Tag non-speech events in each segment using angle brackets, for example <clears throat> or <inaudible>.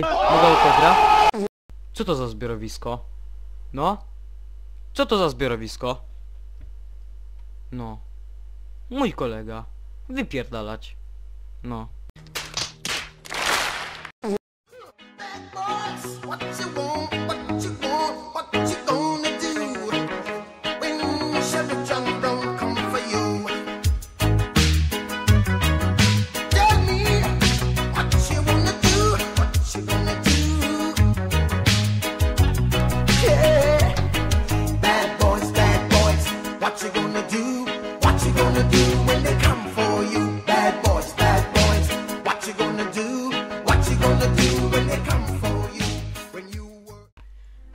Mogę? Co to za zbiorowisko? No? Co to za zbiorowisko? No. Mój kolega. Wypierdalać. No.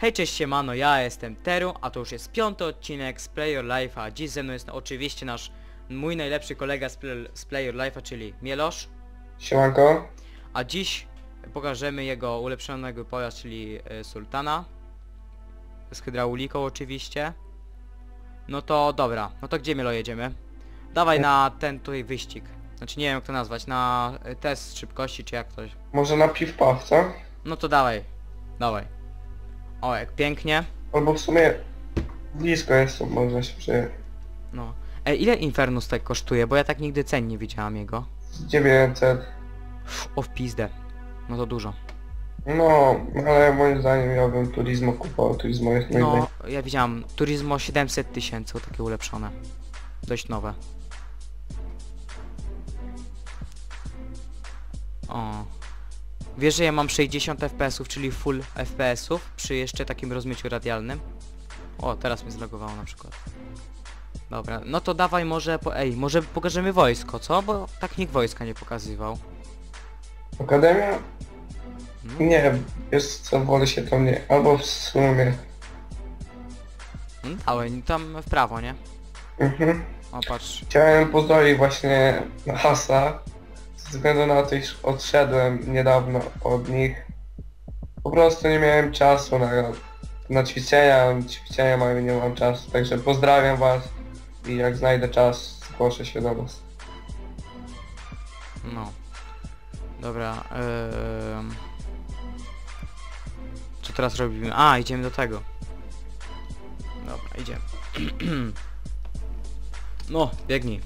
Hej, cześć siemano, ja jestem Teru, a to już jest piąty odcinek z Play Your Life, a dziś ze mną jest oczywiście nasz, mój najlepszy kolega z Play, z Play Your Life'a, czyli Mielosz. Siemanko. A dziś pokażemy jego ulepszonego pojazd, czyli y, Sultana. Z hydrauliką oczywiście. No to dobra, no to gdzie Mielo jedziemy? Dawaj na ten tutaj wyścig. Znaczy nie wiem jak to nazwać, na y, test szybkości czy jak to... Może na piw-paw, co? No to dawaj, dawaj. O, jak pięknie. Albo w sumie blisko jest, to można się przejechać. No. Ej, ile Infernus tak kosztuje? Bo ja tak nigdy cen nie widziałam jego. Z 900. O, w pizdę. No to dużo. No, ale moim zdaniem ja bym Turismo kupował. Turismo jest moim No, ja widziałam Turismo 700 tysięcy, takie ulepszone. Dość nowe. O. Wiesz, że ja mam 60 FPS-ów, czyli full FPS-ów przy jeszcze takim rozmyciu radialnym? O, teraz mnie zlogowało na przykład. Dobra, no to dawaj może, po, ej, może pokażemy wojsko, co? Bo tak nikt wojska nie pokazywał. Akademia? No. Nie, wiesz co, wolę się tam nie. Albo w sumie. No dawaj, tam w prawo, nie? Mhm. O, patrz. Chciałem pozdrowić właśnie na Hasa. Ze względu na to, iż odszedłem niedawno od nich. Po prostu nie miałem czasu na, na ćwiczenia. Ćwiczenia mają nie mam czasu. Także pozdrawiam was i jak znajdę czas zgłoszę się do was. No. Dobra, em. Co teraz robimy? A, idziemy do tego. Dobra, idziemy. <clears throat> no, biegnij.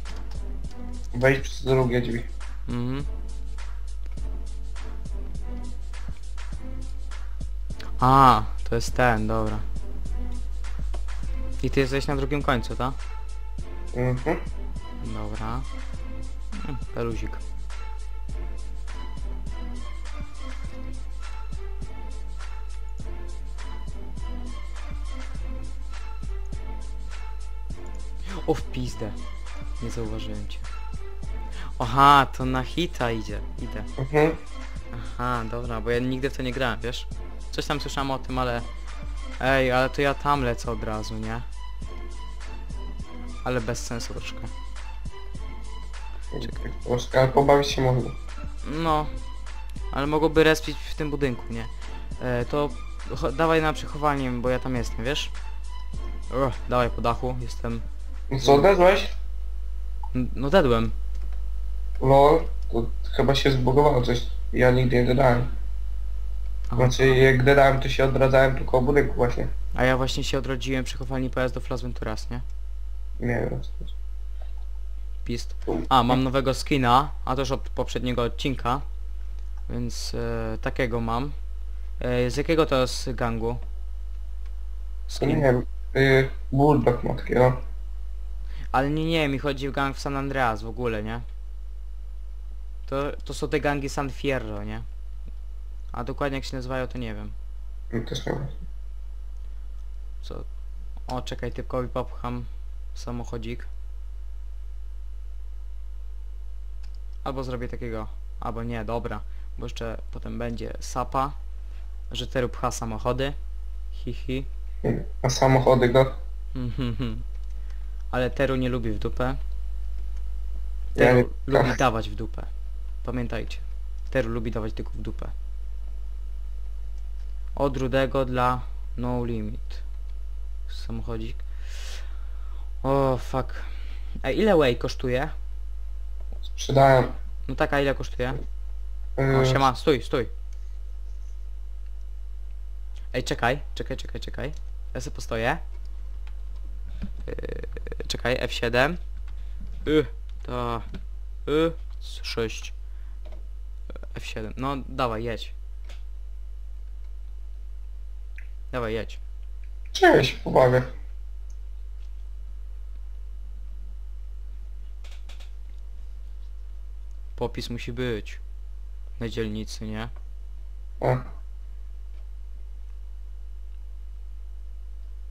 Wejdź przez drugie drzwi. Mhm. A, to jest ten, dobra. I ty jesteś na drugim końcu, tak? Mhm. Dobra. Mm, Peluzik. O w pizdę. Nie zauważyłem cię. Aha, to na hita idzie. Idę. Mhm. Aha, dobra, bo ja nigdy w to nie grałem, wiesz? Coś tam słyszałem o tym, ale... Ej, ale to ja tam lecę od razu, nie? Ale bez sensu troszkę. Troszkę, ale pobawić się można. No, ale mogłoby respić w tym budynku, nie? E, to cho- dawaj na przechowanie, bo ja tam jestem, wiesz? O, dawaj po dachu, jestem... No Co, odezłeś? N- No dedłem. Lol, to chyba się zbugowało coś. Ja nigdy nie dodałem. Znaczy, jak dodałem, to się odradzałem tylko o budynku właśnie. A ja właśnie się odrodziłem przy chowalni pojazdów Las Venturas, nie? Nie wiem. Pist. A, mam nowego skina, a już od poprzedniego odcinka. Więc e, takiego mam. E, z jakiego to jest gangu? Nie Skin. wiem. Y, Bulldog ma takiego. Ale nie, nie, mi chodzi o gang w San Andreas w ogóle, nie? To, to są te gangi San Fierro, nie? A dokładnie jak się nazywają, to nie wiem. No, Też nie wiem. Co? O, czekaj, typkowi popcham samochodzik. Albo zrobię takiego, albo nie, dobra. Bo jeszcze potem będzie sapa, że Teru pcha samochody. Hi, hi. A samochody go? Mhm. Ale Teru nie lubi w dupę. Ja Teru nie- lubi Ach. dawać w dupę. Pamiętajcie. Teru lubi dawać tylko w dupę. Od rudego dla no limit. Samochodzik. O fuck. Ej, ile Way kosztuje? Sprzedałem. No taka ile kosztuje? Y, O, siema, stój, stój. Ej, czekaj, czekaj, czekaj, czekaj. Ja sobie postoję. Yy, czekaj, F7. Y, to... Y, 6. F7. No, dawaj, jedź. Dawaj, jedź. Cześć, pobawię. Popis musi być. Na dzielnicy, nie? O,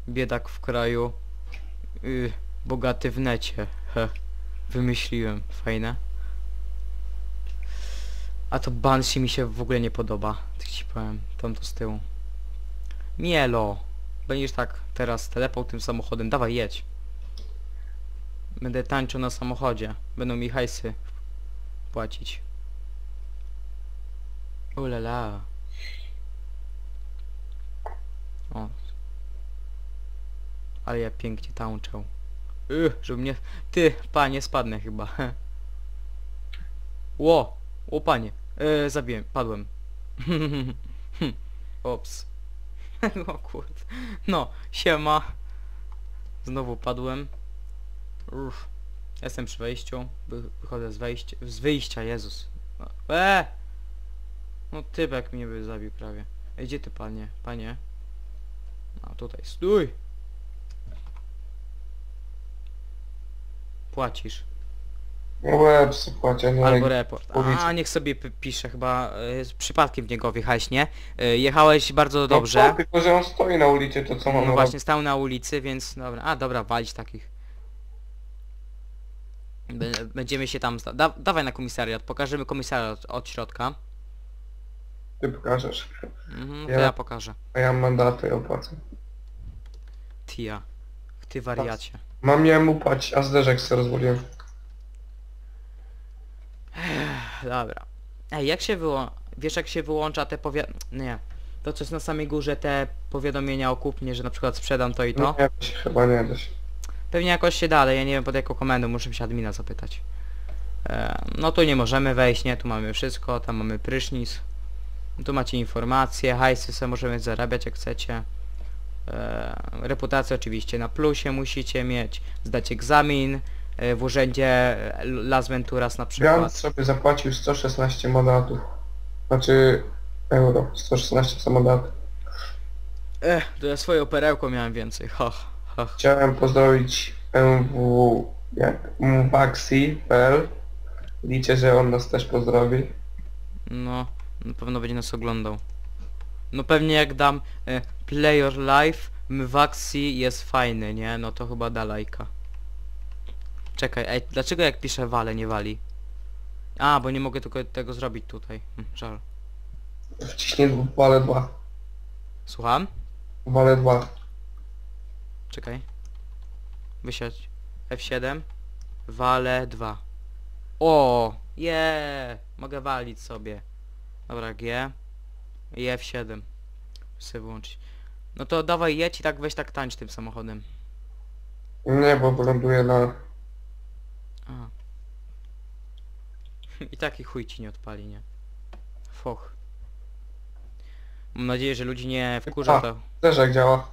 Biedak w kraju. Y, bogaty w necie. He. Wymyśliłem. Fajne. A to Banshee mi się w ogóle nie podoba. Tak ci powiem. Tam to z tyłu. Mielo. Będziesz tak teraz telepał tym samochodem. Dawaj, jedź. Będę tańczył na samochodzie. Będą mi hajsy płacić. Ulala. O. Ale ja pięknie tańczę. Yy, żeby mnie... Ty, panie, spadnę chyba. <laughs> Ło! O panie. Yy, zabiłem, padłem. <laughs> Ops. <laughs> o kurde. No, siema. Znowu padłem. Uff. Jestem przy wejściu. Wy, wychodzę z wejścia. Z wyjścia, Jezus. No, e! No typek mnie by zabił prawie. Ej, gdzie ty panie? Panie? A tutaj, stój! Płacisz. Łeb płacie, nie Albo report. ulicy. A, niech sobie p- pisze, chyba y, z- przypadkiem w niego wjechałeś, nie? Y, jechałeś bardzo No dobrze. co, tylko, że on stoi na ulicy, to co mam No właśnie stał na ulicy, więc dobra. A dobra, walić takich. Bę- Będziemy się tam... sta- Da dawaj na komisariat, pokażemy komisariat od, od środka. Ty pokażesz. Mhm, to Ja- ja pokażę. A ja mandaty opłacę. Tia. Ty wariacie. Mam miałem upłacić, a zderzek sobie rozwaliłem. Dobra. Ej, jak się wyłącza... Wiesz jak się wyłącza te powi... Nie. To co jest na samej górze, te powiadomienia o kupnie, że na przykład sprzedam to i to? Nie da się, chyba nie da się. Pewnie jakoś się da, ale ja nie wiem pod jaką komendą, muszę się admina zapytać. E, no tu nie możemy wejść, nie? Tu mamy wszystko, tam mamy prysznic. Tu macie informacje, hajsy sobie możemy zarabiać jak chcecie. E, reputację oczywiście na plusie musicie mieć, zdać egzamin w urzędzie e, Las Venturas na Grant przykład. sobie zapłacił 116 mandatów. Znaczy euro, 116 za mandat. Ech, to ja swoją perełką miałem więcej, hoch, hoch. Chciałem pozdrowić MW jak mwaxi.pl Liczę, że on nas też pozdrowi. No, na pewno będzie nas oglądał. No pewnie jak dam e, Play Your Life, Mwaxi jest fajny, nie? No to chyba da lajka. Czekaj, ej, dlaczego jak piszę wale nie wali? A, bo nie mogę tylko tego zrobić tutaj. Hm, żal. Wciśnij wale 2. Słucham? Wale 2. Czekaj. Wysiadź. F7. Wale 2. O! Je! Mogę walić sobie. Dobra, G. I F7. Chcę wyłączyć. No to dawaj jedź i tak weź tak tańcz tym samochodem. Nie, bo wyląduje na... A. <laughs> I taki chuj ci nie odpali, nie? Foch. Mam nadzieję, że ludzi nie wkurza A. to. Zderzek działa.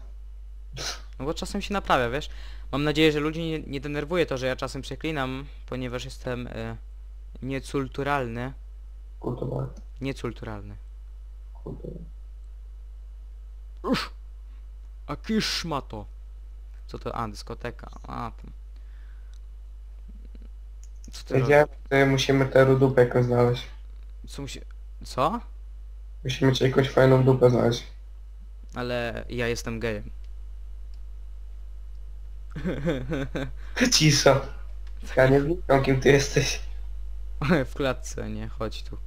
No bo czasem się naprawia, wiesz? Mam nadzieję, że ludzi nie, nie denerwuje to, że ja czasem przeklinam, ponieważ jestem e, nieculturalny. Kultowa. Nieculturalny. Kultowa. A kisz ma to. Co to? A, dyskoteka. A, tam. Co ty robisz? Wiedziałem, że musimy tę dupę jakoś znaleźć. Co musi... Co? Musimy ci jakąś fajną dupę znaleźć. Ale ja jestem gejem. <laughs> Cisza. Ja nie wiem, kim ty jesteś. <laughs> w klatce, nie? Chodź tu.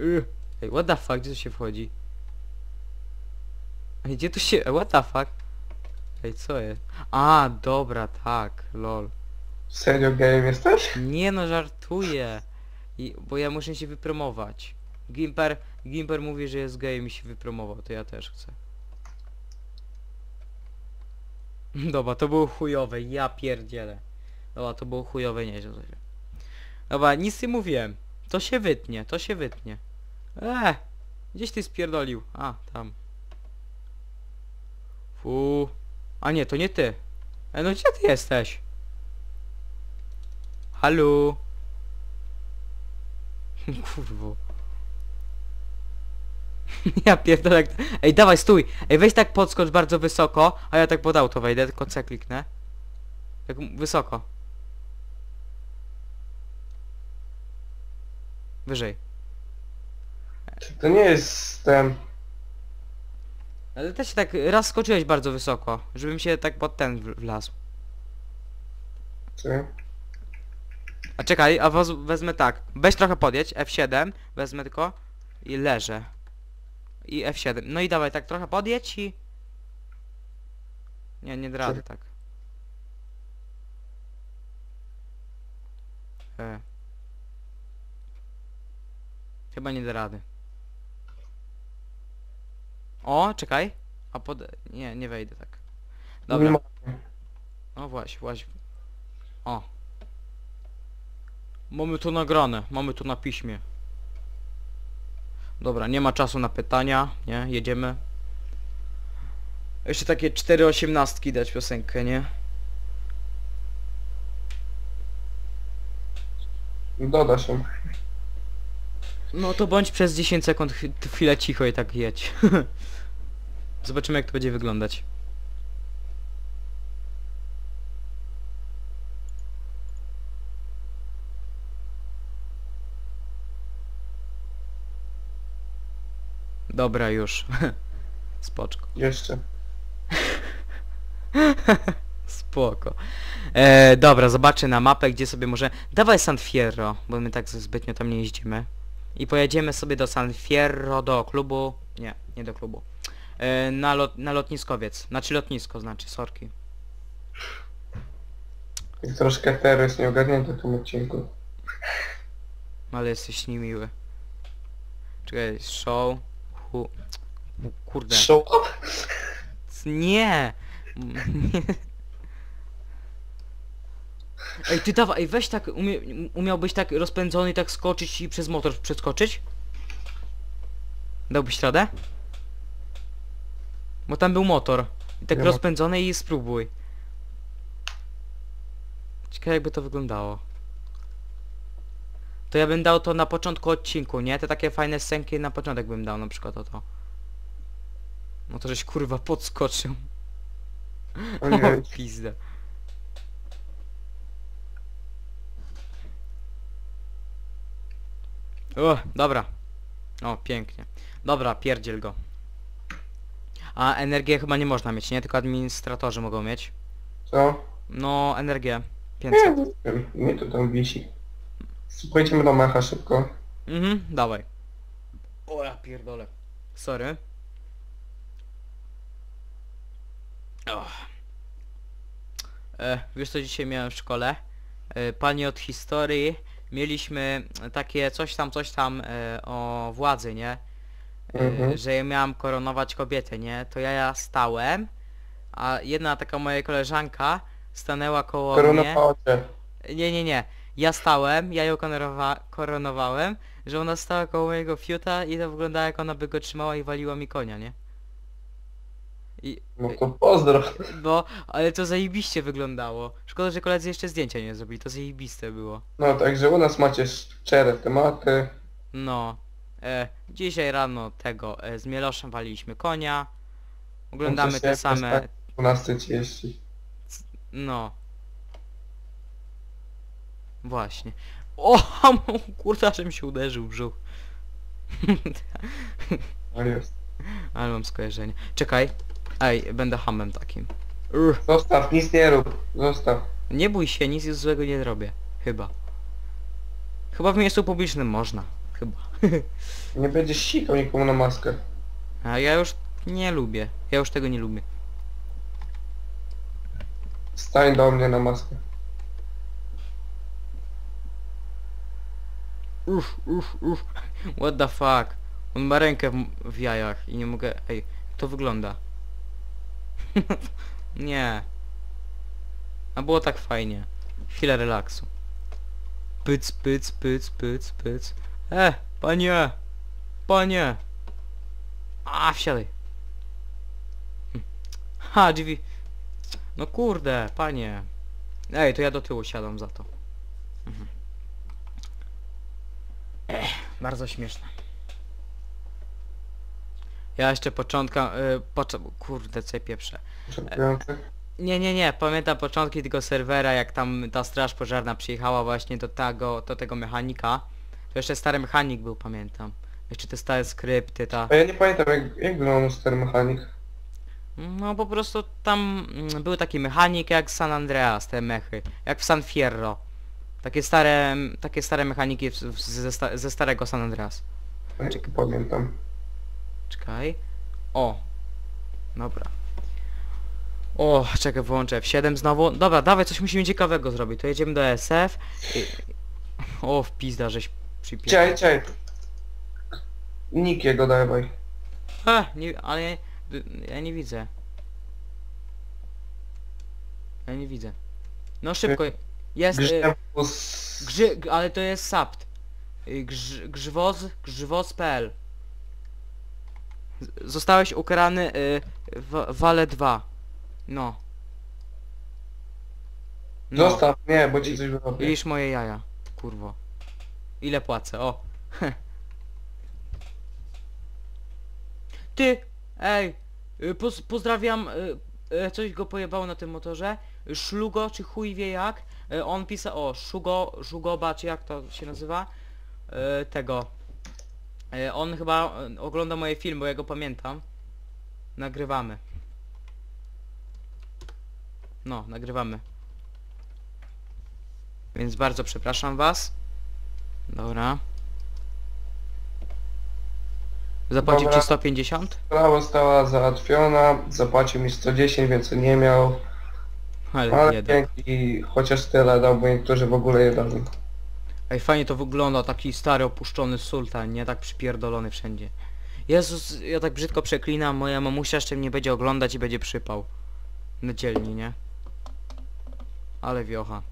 Y. Ej, what the fuck? Gdzie tu się wchodzi? Ej, gdzie tu się... What the fuck? Ej, co jest? A, dobra, tak, lol. Serio gejem jesteś? Nie no, żartuję. I, bo ja muszę się wypromować. Gimper, Gimper mówi, że jest gejem i się wypromował, to ja też chcę. Dobra, to było chujowe, ja pierdzielę. Dobra, to było chujowe, nieźle. Dobra, nic nie mówiłem. To się wytnie, to się wytnie. Eee, gdzieś ty spierdolił. A, tam. Fu. A nie, to nie ty. E, no gdzie ty jesteś? Halo? <laughs> Kurwo. <laughs> ja pierdolę jak... Ej, dawaj, stój! Ej, weź tak podskocz bardzo wysoko, a ja tak pod auto wejdę, tylko C kliknę. Tak wysoko. Wyżej. To nie jest ten... Ale też się tak raz skoczyłeś bardzo wysoko, żebym się tak pod ten w- wlazł. Czy? A czekaj, a woz, wezmę tak. Weź trochę podjedź, F7, wezmę tylko i leżę. I F7. No i dawaj, tak trochę podjedź i... Nie, nie rady tak. E. Chyba nie da rady. O, czekaj. A pod... Nie, nie wejdę tak. Dobra. Nie ma- O właśnie, właśnie. O. Mamy to nagrane, mamy to na piśmie. Dobra, nie ma czasu na pytania, nie? Jedziemy. Jeszcze takie 4.18 dać piosenkę, nie? Doda się. No to bądź przez 10 sekund chwi- chwilę cicho i tak jedź. <laughs> Zobaczymy jak to będzie wyglądać. Dobra już. <laughs> Spoczko. Jeszcze. <laughs> Spoko. E, dobra, zobaczę na mapę, gdzie sobie może... Dawaj San Fierro, bo my tak zbytnio tam nie jeździmy. I pojedziemy sobie do San Fierro, do klubu... Nie, nie do klubu. E, na, lot, na lotniskowiec. Znaczy lotnisko, znaczy, sorki. Jak troszkę teraz nie ogarnięty w tym odcinku. Ale jesteś niemiły. Czekaj, show... Hu... Kurde. Show up? Nie! Ej, ty dawaj, ej, weź tak, umie, umiałbyś tak rozpędzony i tak skoczyć i przez motor przeskoczyć? Dałbyś radę? Bo tam był motor. I tak Nie ma- rozpędzony i spróbuj. Ciekawe jakby to wyglądało. To ja bym dał to na początku odcinku, nie? Te takie fajne scenki na początek bym dał na przykład o to. No to żeś kurwa podskoczył. O nie, <laughs> O, pizda. O, dobra. O, pięknie. Dobra, pierdziel go. A energię chyba nie można mieć, nie? Tylko administratorzy mogą mieć. co? No, energię. Nie, 500. nie. Nie to tam wisi. Pojedziemy do mecha szybko. Mhm, dawaj. O, ja pierdolę. Sorry. Och. E, wiesz co dzisiaj miałem w szkole? E, pani od historii mieliśmy takie coś tam, coś tam e, o władzy, nie? E, Mhm. Że ja miałam koronować kobietę, nie? To ja, ja stałem, a jedna taka moja koleżanka stanęła koło mnie. Koronowała cię. Nie, nie, nie. Ja stałem, ja ją koronowa koronowałem, że ona stała koło mojego fiuta i to wyglądało jak ona by go trzymała i waliła mi konia, nie? I, No to pozdro. bo, ale to zajebiście wyglądało. Szkoda, że koledzy jeszcze zdjęcia nie zrobili, to zajebiste było. No także u nas macie szczere tematy. No. E, dzisiaj rano tego, e, z Mieloszem waliliśmy konia. Oglądamy Chociaż te jakoś same... tak 12.30. No. Właśnie. O, <laughs> kurta, że mi się uderzył brzuch. No <laughs> jest. Ale mam skojarzenie. Czekaj. Ej, będę hamem takim. Urgh. Zostaw, nic nie rób. Zostaw. Nie bój się, nic złego nie zrobię. Chyba. Chyba w miejscu publicznym można. Chyba. <laughs> Nie będziesz sikał nikomu na maskę. A ja już nie lubię. Ja już tego nie lubię. Stań do mnie na maskę. Uff, uff, uff. What the fuck? On ma rękę w, w jajach i nie mogę... Ej, to wygląda? <laughs> nie. A było tak fajnie. Chwilę relaksu. Pyc, pyc, pyc, pyc, pyc. E, panie! Panie! A, wsiadaj. <laughs> Ha, drzwi. No kurde, panie. Ej, to ja do tyłu siadam za to. Mhm. Ech, bardzo śmieszne. Ja jeszcze początka... Y, pocz kurde, co ja pieprzę. Początkujący. Nie, nie, nie, pamiętam początki tego serwera, jak tam ta straż pożarna przyjechała właśnie do tego, do tego mechanika. To jeszcze stary mechanik był, pamiętam. Jeszcze te stare skrypty, ta... A ja nie pamiętam jak, jak wyglądał Star Mechanik. No po prostu tam mm, był taki mechanik jak San Andreas, te mechy, jak w San Fierro. Takie stare, takie stare mechaniki w, w, ze, sta, ze starego San Andreas. Pamiętam. Czekaj. O. Dobra. O, czekaj, wyłączę F7 znowu. Dobra, dawaj, coś musimy ciekawego zrobić. To jedziemy do SF. I... O, w pizda, żeś przypiął. Czekaj, czekaj. Nick jego dawaj. E, nie, ale ja, ja nie widzę. Ja nie widzę. No szybko. Jest... Y, Grzewus... Grzy, g- ale to jest sapt. Y, Grz, grzwoz, grzwoz.pl Z- Zostałeś ukarany y, w Wale 2. No. No. Zostaw, nie, bo ci coś wyrobię. Lisz moje jaja. Kurwo. Ile płacę? O. <laughs> Ty! Ej! y, Poz, pozdrawiam... y, y, Coś go pojebało na tym motorze. Szlugo, czy chuj wie jak. Y, On pisał... O, Szugo... Żugoba, czy jak to się nazywa? Y, Tego. Y, On chyba ogląda moje filmy, bo ja go pamiętam. Nagrywamy. No, nagrywamy. Więc bardzo przepraszam was. Dobra. Zapłacił Dobra. ci 150? Sprawa została załatwiona, zapłacił mi 110, więc nie miał. Ale Ale bieda. dzięki, chociaż tyle dał, bo niektórzy w ogóle dali. Ej, fajnie to wygląda, taki stary opuszczony sultan, nie tak przypierdolony wszędzie. Jezus, ja tak brzydko przeklinam, moja mamusia jeszcze mnie będzie oglądać i będzie przypał. Na dzielni, nie? Ale wiocha.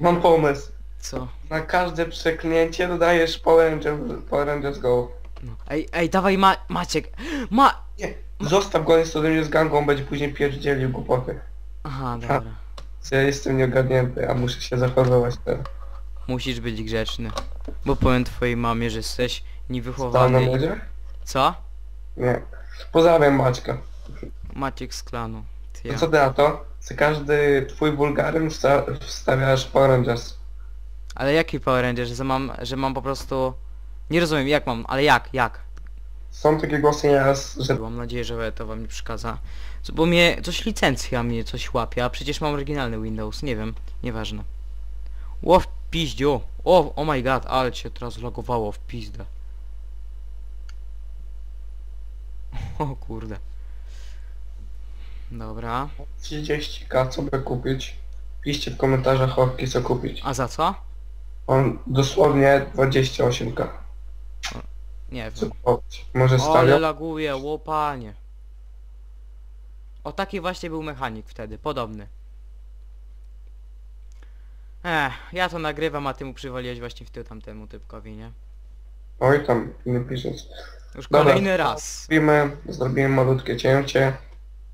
Mam pomysł. Co? Na każde przeklnięcie dodajesz Power Rangers, Power Rangers Go. No. Ej, ej, dawaj ma Maciek! Ma... Nie, zostaw go, jest to z gangą, będzie później pierdzielił głupoty. Aha, dobra. Ja jestem nieogarnięty, a muszę się zachowywać teraz. Musisz być grzeczny. Bo powiem twojej mamie, że jesteś Stał na niewychowany. i-? Co? Nie. Pozdrawiam Maćka. Maciek z klanu. Ty To ja. co ty na to? Za każdy twój bulgaryn wsta wstawiasz Power Rangers. Ale jaki Power Ranger, że mam, że mam po prostu... Nie rozumiem, jak mam, ale jak, jak? Są takie głosy nieraz, że Mam nadzieję, że to wam nie przeszkadza. Co- Bo mnie coś licencja mnie coś łapie, a przecież mam oryginalny Windows, nie wiem, nieważne. Ło w piździu! O, oh my god, ale cię teraz zlogowało w pizdę. <laughs> O kurde. Dobra. 30k, co by kupić? Piszcie w komentarzach chorki co kupić. A za co? On dosłownie 28k. Nie wiem. kupować? Może Ale stawia? laguje, łopanie. O taki właśnie był mechanik wtedy, podobny. Ech, ja to nagrywam, a ty mu przywaliłeś właśnie w tył tamtemu typkowi, nie? Oj tam, nie piszesz. Już Dobra. kolejny raz. Zrobimy, zrobimy malutkie cięcie.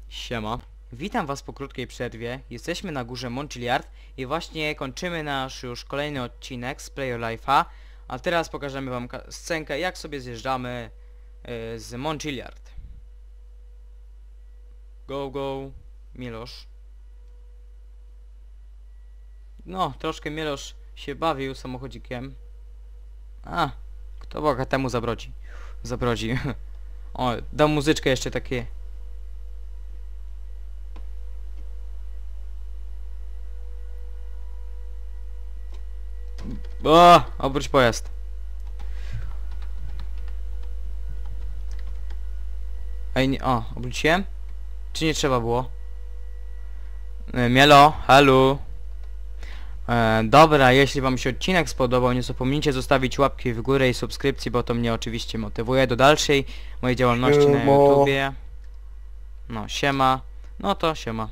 Siema. Witam was po krótkiej przerwie. Jesteśmy na górze Montchiliard i właśnie kończymy nasz już kolejny odcinek z Player Life'a. A teraz pokażemy wam scenkę, jak sobie zjeżdżamy y, z Montchiliard. Go, go, Milosz. No, troszkę Milosz się bawił samochodzikiem. A, kto Boga temu zabrodzi. Zabrodzi. <laughs> O, dam muzyczkę jeszcze takie O, obróć pojazd. Ej, nie, o, obróciłem? Czy nie trzeba było? E, Mielo, halo. E, dobra, jeśli wam się odcinek spodobał, nie zapomnijcie zostawić łapki w górę i subskrypcji, bo to mnie oczywiście motywuje do dalszej mojej działalności na Siema. YouTubie. No, siema. No to siema.